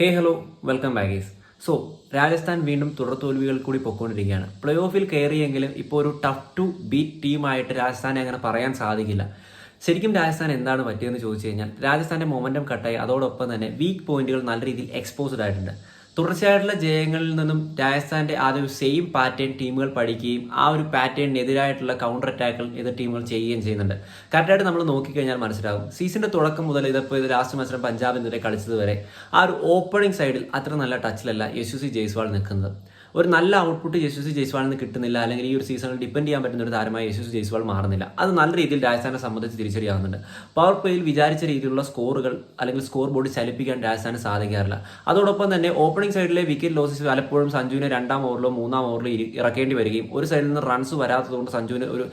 Hey hello welcome back guys so Rajasthan വീണ്ടും തുടർ തോൽവികൾ കൂടി പൊയ്ക്കൊണ്ടിരിക്കുകയാണ് പ്ലേ ഓഫിൽ കയറിയെങ്കിലും ഇപ്പോൾ ഒരു ടഫ് ടു ബീറ്റ് ടീമായിട്ട് രാജസ്ഥാനെ അങ്ങനെ പറയാൻ സാധിക്കില്ല. ശരിക്കും രാജസ്ഥാൻ എന്താണ് പറ്റിയതെന്ന് ചോദിച്ചു കഴിഞ്ഞാൽ രാജസ്ഥാന്റെ മൊമെന്റം കട്ടായി അതോടൊപ്പം തന്നെ വീക്ക് പോയിന്റുകൾ നല്ല രീതിയിൽ എക്സ്പോസ്ഡ് ആയിട്ടുണ്ട്. തുടർച്ചയായിട്ടുള്ള ജയങ്ങളിൽ നിന്നും രാജസ്ഥാന്റെ ആദ്യം സെയിം പാറ്റേൺ ടീമുകൾ പഠിക്കുകയും ആ ഒരു പാറ്റേണിനെതിരായിട്ടുള്ള കൗണ്ടർ അറ്റാക്കുകൾ എതിർ ടീമുകൾ ചെയ്യുകയും ചെയ്യുന്നുണ്ട്. കറക്റ്റായിട്ട് നമ്മൾ നോക്കിക്കഴിഞ്ഞാൽ മനസ്സിലാകും സീസണിന്റെ തുടക്കം മുതൽ ഇതിപ്പോൾ ഇത് ലാസ്റ്റ് മത്സരം പഞ്ചാബിനെതിരെ കളിച്ചത് വരെ ആ ഒരു ഓപ്പണിംഗ് സൈഡിൽ അത്ര നല്ല ടച്ചിലല്ല യശുസി ജയ്സ്വാൾ നിൽക്കുന്നത്. ഒരു നല്ല ഔട്ട്പുട്ട് യശസ്വി ജയ്സ്വാളിൽ നിന്ന് കിട്ടുന്നില്ല അല്ലെങ്കിൽ ഈ ഒരു സീസണിൽ ഡിപ്പെൻഡ് ചെയ്യാൻ പറ്റുന്ന ഒരു താരമായി യശസ്വി ജയ്സ്വാൾ മാറുന്നില്ല. അത് നല്ല രീതിയിൽ രാജസ്ഥാനെ സംബന്ധിച്ച് തിരിച്ചറിയാവുന്നുണ്ട്. പവർ പ്ലേയിൽ വിചാരിച്ച രീതിയിലുള്ള സ്കോറുകൾ അല്ലെങ്കിൽ സ്കോർ ബോർഡ് ചലിപ്പിക്കാൻ രാജസ്ഥാന് സാധിക്കാറില്ല. അതോടൊപ്പം തന്നെ ഓപ്പണിംഗ് സൈഡിലെ വിക്കറ്റ് ലോസസ് പലപ്പോഴും സഞ്ജുവിനെ രണ്ടാം ഓവറിലോ മൂന്നാം ഓവറിലോ ഇറക്കേണ്ടി വരികയും ഒരു സൈഡിൽ നിന്ന് റൺസ് വരാത്തതുകൊണ്ട് സഞ്ജുവിന് ഒരു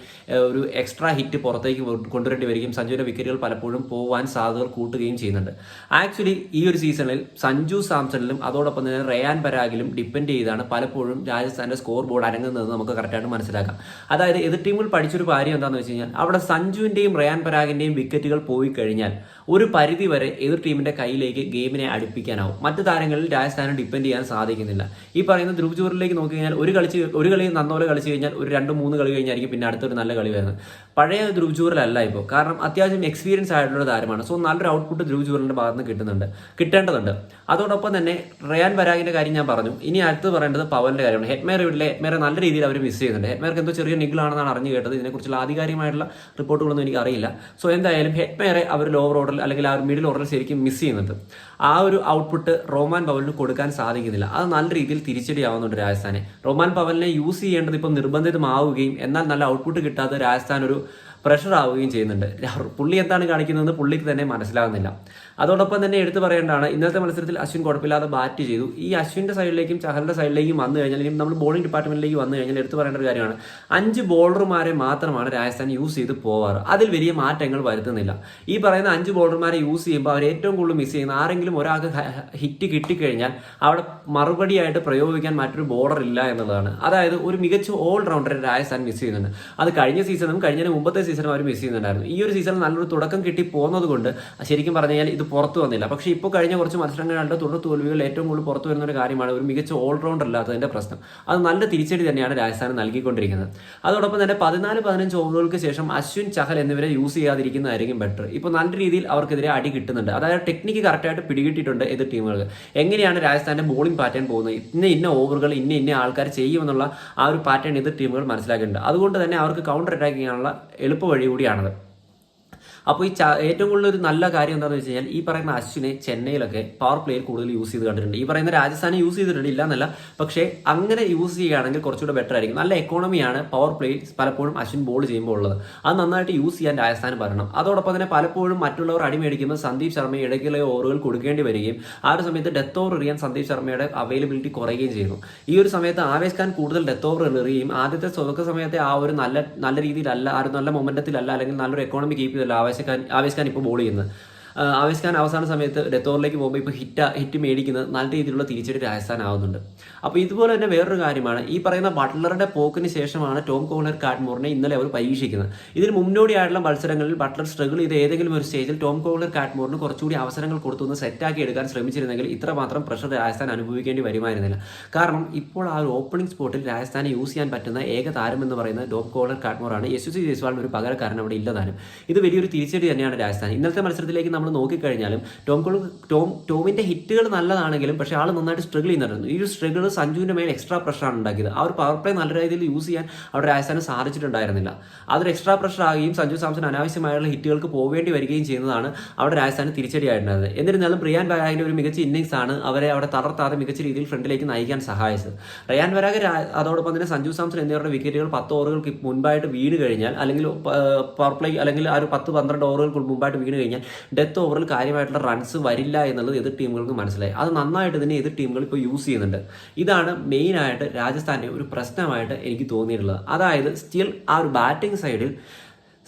ഒരു എക്സ്ട്രാ ഹിറ്റ് പുറത്തേക്ക് കൊണ്ടുവരേണ്ടി വരികയും സഞ്ജുവിന്റെ വിക്കറ്റുകൾ പലപ്പോഴും പോവാൻ സാധ്യതകൾ കൂട്ടുകയും ചെയ്യുന്നുണ്ട്. ആക്ച്വലി ഈ ഒരു സീസണിൽ സഞ്ജു സാംസണിലും അതോടൊപ്പം തന്നെ റയാൻ പരാഗിലും ഡിപ്പെൻഡ് ചെയ്താണ് പലപ്പോഴും രാജസ്ഥാന്റെ സ്കോർ ബോർഡ് അരങ്ങുന്നത് നമുക്ക് കറക്റ്റായിട്ട് മനസ്സിലാക്കാം. അതായത് എതിർ ടീമുകൾ പഠിച്ചൊരു കാര്യം എന്താണെന്ന് വെച്ച് കഴിഞ്ഞാൽ അവിടെ സഞ്ജുവിന്റെയും റയാൻ പരാഗിന്റെയും വിക്കറ്റുകൾ പോയി കഴിഞ്ഞാൽ ഒരു പരിധി വരെ എതിർ ടീമിന്റെ കയ്യിലേക്ക് ഗെയിമിനെ അടുപ്പിക്കാനാവും. മറ്റ് താരങ്ങളിൽ രാജസ്ഥാനെ ഡിപ്പെൻഡ് ചെയ്യാൻ സാധിക്കുന്നില്ല. ഈ പറയുന്ന ധ്രുവ് ജൂറിലേക്ക് നോക്കി കഴിഞ്ഞാൽ ഒരു കളിച്ച് ഒരു കളി നന്നോലെ കളിച്ച് കഴിഞ്ഞാൽ ഒരു രണ്ട് മൂന്ന് കളി കഴിഞ്ഞായിരിക്കും പിന്നെ അടുത്തൊരു നല്ല കളി വരുന്നത്. പഴയ ധ്രുവ് ജൂറിലല്ല ഇപ്പോൾ കാരണം അത്യാവശ്യം എക്സ്പീരിയൻസ് ആയിട്ടുള്ള താരമാണ്. സോ നല്ലൊരു ഔട്ട്പുട്ട് ധ്രുവ് ജൂറിന്റെ ഭാഗത്ത് നിന്ന് കിട്ടുന്നുണ്ട്. കിട്ടേണ്ടതുണ്ട്. അതോടൊപ്പം തന്നെ റയാൻ പരാഗിന്റെ കാര്യം ഞാൻ പറഞ്ഞു. ഇനി അടുത്ത് പറയേണ്ടത് പവന്റെ കാര്യമാണ്. ഹെറ്റ്മേർ ഇവിടെ ഹെറ്റ്മേറെ നല്ല രീതിയിൽ അവർ മിസ് ചെയ്യുന്നുണ്ട്. ഹെറ്റ്മേർക്ക് എന്തോ ചെറിയ നിഗിളാണെന്നാണ് അറിഞ്ഞു കേട്ടത്. ഇതിനെക്കുറിച്ചുള്ള ആധികാരികമായിട്ടുള്ള റിപ്പോർട്ടുകളൊന്നും എനിക്ക് അറിയില്ല. സോ എന്തായാലും ഹെറ്റ്മേറെ അവർ ലോവർ ഓർഡറിൽ അല്ലെങ്കിൽ ആ മിഡിൽ ഓർഡറിൽ ശരിക്കും മിസ് ചെയ്യുന്നുണ്ട്. ആ ഒരു ഔട്ട്പുട്ട് റോമാൻ പവലിന് കൊടുക്കാൻ സാധിക്കുന്നില്ല. അത് നല്ല രീതിയിൽ തിരിച്ചടിയാവുന്നുണ്ട് രാജസ്ഥാനെ. റോമാൻ പവലിനെ യൂസ് ചെയ്യേണ്ടത് ഇപ്പം നിർബന്ധിതമാവുകയും എന്നാൽ നല്ല ഔട്ട്പുട്ട് കിട്ടാതെ രാജസ്ഥാൻ ഒരു പ്രഷർ ആവുകയും ചെയ്യുന്നുണ്ട്. പുള്ളി എന്താണ് കാണിക്കുന്നതെന്ന് പുള്ളിക്ക് തന്നെ മനസ്സിലാകുന്നില്ല അതോടൊപ്പം തന്നെ എടുത്തു പറയേണ്ടതാണ് ഇന്നത്തെ മത്സരത്തിൽ അശ്വിൻ കുഴപ്പമില്ലാതെ ബാറ്റ് ചെയ്തു. ഈ അശ്വിന്റെ സൈഡിലേക്കും ചഹലിന്റെ സൈഡിലേക്കും വന്നു കഴിഞ്ഞാൽ ഇനി നമ്മൾ ബോളിംഗ് ഡിപ്പാർട്ട്മെന്റിലേക്ക് വന്നു കഴിഞ്ഞാൽ എടുത്തു പറയേണ്ട ഒരു കാര്യമാണ് അഞ്ച് ബോളർമാരെ മാത്രമാണ് രാജസ്ഥാൻ യൂസ് ചെയ്ത് പോവാറ്. അതിൽ വലിയ മാറ്റങ്ങൾ വരുത്തുന്നില്ല. ഈ പറയുന്ന അഞ്ച് ബോളർമാരെ യൂസ് ചെയ്യുമ്പോൾ അവർ ഏറ്റവും കൂടുതൽ മിസ് ചെയ്യുന്ന ആരെങ്കിലും ഒരാൾക്ക് ഹിറ്റ് കിട്ടിക്കഴിഞ്ഞാൽ അവിടെ മറുപടിയായിട്ട് പ്രയോഗിക്കാൻ മറ്റൊരു ബോളർ ഇല്ല എന്നുള്ളതാണ്. അതായത് ഒരു മികച്ച ഓൾറൗണ്ടറെ രാജസ്ഥാൻ മിസ് ചെയ്യുന്നുണ്ട്. അത് കഴിഞ്ഞ സീസണും കഴിഞ്ഞ മുമ്പത്തെ സീസണും അവർ മിസ് ചെയ്യുന്നുണ്ടായിരുന്നു. ഈ ഒരു സീസണിൽ നല്ലൊരു തുടക്കം കിട്ടി പോകുന്നത് കൊണ്ട് ശരിക്കും പറഞ്ഞു കഴിഞ്ഞാൽ ഇത് പുറത്തു വന്നില്ല. പക്ഷേ ഇപ്പോൾ കഴിഞ്ഞ കുറച്ച് മത്സരങ്ങളുടെ തുടർ തോൽവികൾ ഏറ്റവും കൂടുതൽ പുറത്തു വരുന്ന ഒരു കാര്യമാണ് ഒരു മികച്ച ഓൾറൗണ്ടർ അല്ലാത്തതിന്റെ പ്രശ്നം. അത് നല്ല തിരിച്ചടി തന്നെയാണ് രാജസ്ഥാൻ നൽകിക്കൊണ്ടിരിക്കുന്നത്. അതോടൊപ്പം തന്നെ പതിനാല് പതിനഞ്ച് ഓവറുകൾക്ക് ശേഷം അശ്വിൻ ചഹൽ എന്നിവരെ യൂസ് ചെയ്യാതിരിക്കുന്നതായിരിക്കും ബെറ്റർ ഇപ്പോൾ നല്ല രീതിയിൽ അവർക്കെതിരെ അടി കിട്ടുന്നുണ്ട്. അതായത് ടെക്നിക്ക് കറക്റ്റായിട്ട് പിടികിട്ടിട്ടുണ്ട് എതിർ ടീമുകൾ എങ്ങനെയാണ് രാജസ്ഥാന്റെ ബോളിംഗ് പാറ്റേൺ പോകുന്നത്? ഇന്ന ഇന്ന ഓവറുകൾ ഇന്ന ഇന്ന ആൾക്കാർ ചെയ്യുമെന്നുള്ള ആ ഒരു പാറ്റേൺ എതിർ ടീമുകൾ മനസ്സിലാക്കിയിട്ടുണ്ട്. അതുകൊണ്ട് തന്നെ അവർക്ക് കൗണ്ടർ അറ്റാക്ക് ചെയ്യാനുള്ള എളുപ്പ വഴി കൂടിയാണത്. അപ്പോൾ ഈ ഏറ്റവും കൂടുതൽ ഒരു നല്ല കാര്യം എന്താണെന്ന് വെച്ച് കഴിഞ്ഞാൽ ഈ പറയുന്ന അശ്വിനെ ചെന്നൈയിലൊക്കെ പവർ പ്ലേയിൽ കൂടുതൽ യൂസ് ചെയ്ത് കണ്ടിട്ടുണ്ട്. ഈ പറയുന്ന രാജസ്ഥാനെ യൂസ് ചെയ്തിട്ടുണ്ട്. ഇല്ല എന്നല്ല പക്ഷേ അങ്ങനെ യൂസ് ചെയ്യുകയാണെങ്കിൽ കുറച്ചുകൂടെ ബെറ്റർ ആയിരിക്കും. നല്ല എക്കോണമിയാണ് പവർ പ്ലേയിൽ പലപ്പോഴും അശ്വിൻ ബോൾ ചെയ്യുമ്പോൾ ഉള്ളത്. അത് നന്നായിട്ട് യൂസ് ചെയ്യാൻ രാജസ്ഥാൻ പറയണം അതോടൊപ്പം തന്നെ പലപ്പോഴും മറ്റുള്ളവർ അടിമേടിക്കുന്ന സന്ദീപ് ശർമ്മ ഇടയ്ക്കുള്ള ഓവറുകൾ കൊടുക്കേണ്ടി വരികയും ആ ഒരു സമയത്ത് ഡെത്ത് ഓവർ എറിയാൻ സന്ദീപ് ശർമ്മയുടെ അവൈലബിലിറ്റി കുറയുകയും ചെയ്യുന്നു. ഈ ഒരു സമയത്ത് ആവേശ് ഖാൻ കൂടുതൽ ഡെത്ത് ഓവർ എറിയുകയും ആദ്യത്തെ തുടക്ക സമയത്തെ ആ ഒരു നല്ല നല്ല രീതിയിലല്ല ആ ഒരു നല്ല മൊമെന്റത്തിലല്ല അല്ലെങ്കിൽ നല്ലൊരു എക്കോണമി കീപ്പ് ചെയ്തല്ല ആവേശ് ആവേശക്കാരി ഖാൻ ഇപ്പോൾ ബോൾ ചെയ്യുന്നത്. ആവേശ് ഖാൻ അവസാന സമയത്ത് ഡെത്ത് ഓവറിലേക്ക് പോകുമ്പോൾ ഇപ്പോൾ ഹിറ്റ് ഹിറ്റ് മേടിക്കുന്നത് നല്ല രീതിയിലുള്ള തിരിച്ചടി രാജസ്ഥാൻ ആവുന്നുണ്ട് അപ്പോൾ ഇതുപോലെ തന്നെ വേറൊരു കാര്യമാണ് ഈ പറയുന്ന ബട്ട്ലറുടെ പോക്കിന് ശേഷമാണ് ടോം കോളർ കാറ്റ്മോറിനെ ഇന്നലെ അവർ പരീക്ഷിക്കുന്നത്. ഇതിന് മുന്നോടിയായിട്ടുള്ള മത്സരങ്ങളിൽ ബട്ട്ലർ സ്ട്രഗിൾ ചെയ്ത് ഏതെങ്കിലും ഒരു സ്റ്റേജിൽ ടോം കോളർ കാറ്റ്മോറിന് കുറച്ചുകൂടി അവസരങ്ങൾ കൊടുത്തൊന്ന് സെറ്റാക്കി എടുക്കാൻ ശ്രമിച്ചിരുന്നെങ്കിൽ ഇത്രമാത്രം പ്രഷർ രാജസ്ഥാൻ അനുഭവിക്കേണ്ടി വരുമായിരുന്നില്ല. കാരണം ഇപ്പോൾ ആ ഒരു ഓപ്പണിംഗ് സ്പോട്ടിൽ രാജസ്ഥാനെ യൂസ് ചെയ്യാൻ പറ്റുന്ന ഏക താരം എന്ന് പറയുന്നത് ടോം കോളർ കാറ്റ്മോറാണ് യശസ്വി ജയ്സ്വാളിന് ഒരു പകരക്കാരൻ അവിടെ ഇല്ലതാനും ഇത് വലിയൊരു തിരിച്ചടി തന്നെയാണ് രാജസ്ഥാൻ. ഇന്നത്തെ മത്സരത്തിലേക്ക് നമ്മൾ നോക്കിക്കഴിഞ്ഞാലും ടോം കോൾ ടോം ടോമിന്റെ ഹിറ്റുകൾ നല്ലതാണെങ്കിലും പക്ഷേ ആൾ നന്നായിട്ട് സ്ട്രഗിൾ ചെയ്യുന്നുണ്ടായിരുന്നു. ഈ ഒരു സ്ട്രഗിൾ സഞ്ജുവിന്റെ മേൽ എക്സ്ട്രാ പ്രഷറാണ് ഉണ്ടാക്കിയത്. ആ ഒരു പവർ പ്ലേ നല്ല രീതിയിൽ യൂസ് ചെയ്യാൻ അവിടെ രാജസ്ഥാന് സാധിച്ചിട്ടുണ്ടായിരുന്നില്ല. അതൊരു എക്സ്ട്രാ പ്രഷർ ആകുകയും സഞ്ജു സാംസൺ അനാവശ്യമായുള്ള ഹിറ്റുകൾക്ക് പോവേണ്ടി വരികയും ചെയ്യുന്നതാണ് അവിടെ രാജസ്ഥാന് തിരിച്ചടിയായിട്ടുണ്ടായിരുന്നത്. എന്നിരുന്നാലും റിയാൻ ബരാഗിന്റെ ഒരു മികച്ച ഇന്നിങ്സ് ആണ് അവരെ അവിടെ തളർത്താതെ മികച്ച രീതിയിൽ ഫ്രണ്ടിലേക്ക് നയിക്കാൻ സഹായിച്ചത്. റയാൻ വരാഗ് അതോടൊപ്പം തന്നെ സഞ്ജു സാംസൺ എന്നിവരുടെ വിക്കറ്റുകൾ പത്ത് ഓവറുകൾക്ക് മുൻപായിട്ട് വീണ് കഴിഞ്ഞാൽ അല്ലെങ്കിൽ പവർ പ്ലേ അല്ലെങ്കിൽ ആ ഒരു പത്ത് പന്ത്രണ്ട് ഓവറുകൾക്ക് മുമ്പായിട്ട് വീണ് കഴിഞ്ഞാൽ ഡെത്ത് ഓവറിൽ കാര്യമായിട്ടുള്ള റൺസ് വരില്ല എന്നുള്ളത് എതിർ ടീമുകൾക്ക് മനസ്സിലായി. അത് നന്നായിട്ട് തന്നെ എതിർ ടീമുകൾ ഇപ്പോൾ യൂസ് ചെയ്യുന്നുണ്ട്. ഇതാണ് മെയിനായിട്ട് രാജസ്ഥാന്റെ ഒരു പ്രശ്നമായിട്ട് എനിക്ക് തോന്നിയിട്ടുള്ളത്. അതായത് സ്റ്റിൽ ആ ഒരു ബാറ്റിംഗ് സൈഡിൽ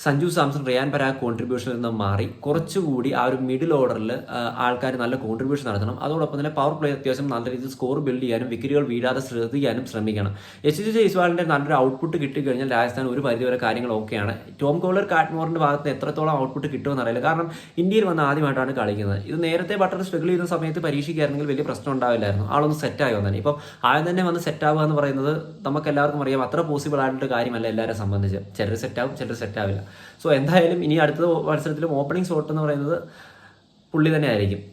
സഞ്ജു സാംസൺ റിയാൻ പരാഗ് കോൺട്രിബ്യൂഷനിൽ നിന്ന് മാറി. കുറച്ചുകൂടി ആ ഒരു മിഡിൽ ഓർഡറിൽ ആൾക്കാർ നല്ല കോൺട്രിബ്യൂഷൻ നടത്തണം. അതോടൊപ്പം തന്നെ പവർ പ്ലേ അത്യാവശ്യം നല്ല രീതിയിൽ സ്കോർ ബിൽഡ് ചെയ്യാനും വിക്കറ്റുകൾ വീഴാതെ ശ്രദ്ധിക്കാനും ശ്രമിക്കണം. എച്ച് ജി ജയ്സ്വാളിന്റെ നല്ലൊരു ഔട്ട്പുട്ട് കിട്ടിക്കഴിഞ്ഞാൽ രാജസ്ഥാൻ ഒരു പരിധിവരെ കാര്യങ്ങൾ ഓക്കെയാണ്. ടോം കോളർ കാറ്റ്മോറിന്റെ ഭാഗത്ത് എത്രത്തോളം ഔട്ട്പുട്ട് കിട്ടുമെന്ന് അറിയില്ല. കാരണം ഇന്ത്യയിൽ വന്ന് ആദ്യമായിട്ടാണ് കളിക്കുന്നത്. ഇത് നേരത്തെ ബട്ടർ സ്ട്രഗിൾ ചെയ്യുന്ന സമയത്ത് പരീക്ഷിക്കുകയായിരുന്നെങ്കിൽ വലിയ പ്രശ്നം ഉണ്ടാവില്ലായിരുന്നു. ആളൊന്ന് ആയി വന്നെ ഇപ്പം ആദ്യം തന്നെ വന്ന് സെറ്റ് ആവുക എന്ന് പറയുന്നത് നമുക്ക് എല്ലാവർക്കും അറിയാം. അത്ര പോസിബിൾ ആയിട്ടുള്ള കാര്യമല്ല എല്ലാവരെ സംബന്ധിച്ച്. ചിലർ സെറ്റ് ആവും ചിലർ സെറ്റ് ആവില്ല. സോ എന്തായാലും ഇനി അടുത്ത മത്സരത്തിലും ഓപ്പണിംഗ് ഷോട്ട് എന്ന് പറയുന്നത് പുള്ളി തന്നെ ആയിരിക്കും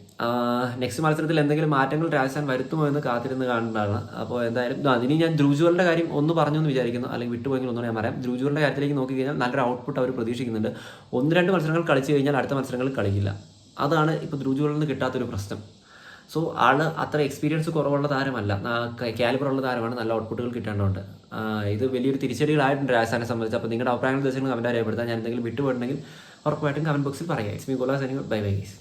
നെക്സ്റ്റ് മത്സരത്തിൽ എന്തെങ്കിലും മാറ്റങ്ങൾ രാജസ്ഥാൻ വരുത്തുമോ എന്ന് കാത്തിരുന്ന് കാണേണ്ടതാണ് അപ്പോൾ എന്തായാലും അതിന് ഞാൻ ധ്രുജുവലിന്റെ കാര്യം ഒന്ന് പറഞ്ഞു എന്ന് വിചാരിക്കുന്നു. അല്ലെങ്കിൽ വിട്ടുപോയെങ്കിൽ ഒന്നും ഞാൻ പറയാം. ധ്രുജുവലിന്റെ കാര്യത്തിലേക്ക് നോക്കി കഴിഞ്ഞാൽ നല്ലൊരു ഔട്ട്പുട്ട് അവർ പ്രതീക്ഷിക്കുന്നുണ്ട്. ഒന്ന് രണ്ട് മത്സരങ്ങൾ കളിച്ചു കഴിഞ്ഞാൽ അടുത്ത മത്സരങ്ങൾ കളിക്കില്ല. അതാണ് ഇപ്പോൾ ധ്രുജുവലിൽ നിന്ന് കിട്ടാത്തൊരു പ്രശ്നം. സോ ആൾ അത്ര എക്സ്പീരിയൻസ് കുറവുള്ള താരമല്ല. കാലിബർ ഉള്ള താരമാണ് നല്ല ഔട്ട്പുട്ടുകൾ കിട്ടേണ്ടതുണ്ട് ഇത് വലിയൊരു തിരിച്ചടികളായിട്ടുണ്ട് രാജസ്ഥാനെ സംബന്ധിച്ച്. അപ്പോൾ നിങ്ങളുടെ അഭിപ്രായങ്ങൾ ദിവസങ്ങൾ കമന്റ് രേഖപ്പെടുത്താൻ ഞാൻ എന്തെങ്കിലും വിട്ടുപോയിട്ടുണ്ടെങ്കിൽ ഉറപ്പായിട്ടും കമന്റ് ബോക്സിൽ പറയാം. എക്സ്മി ഗോലാസ് ബൈ ബൈ ഗൈസ്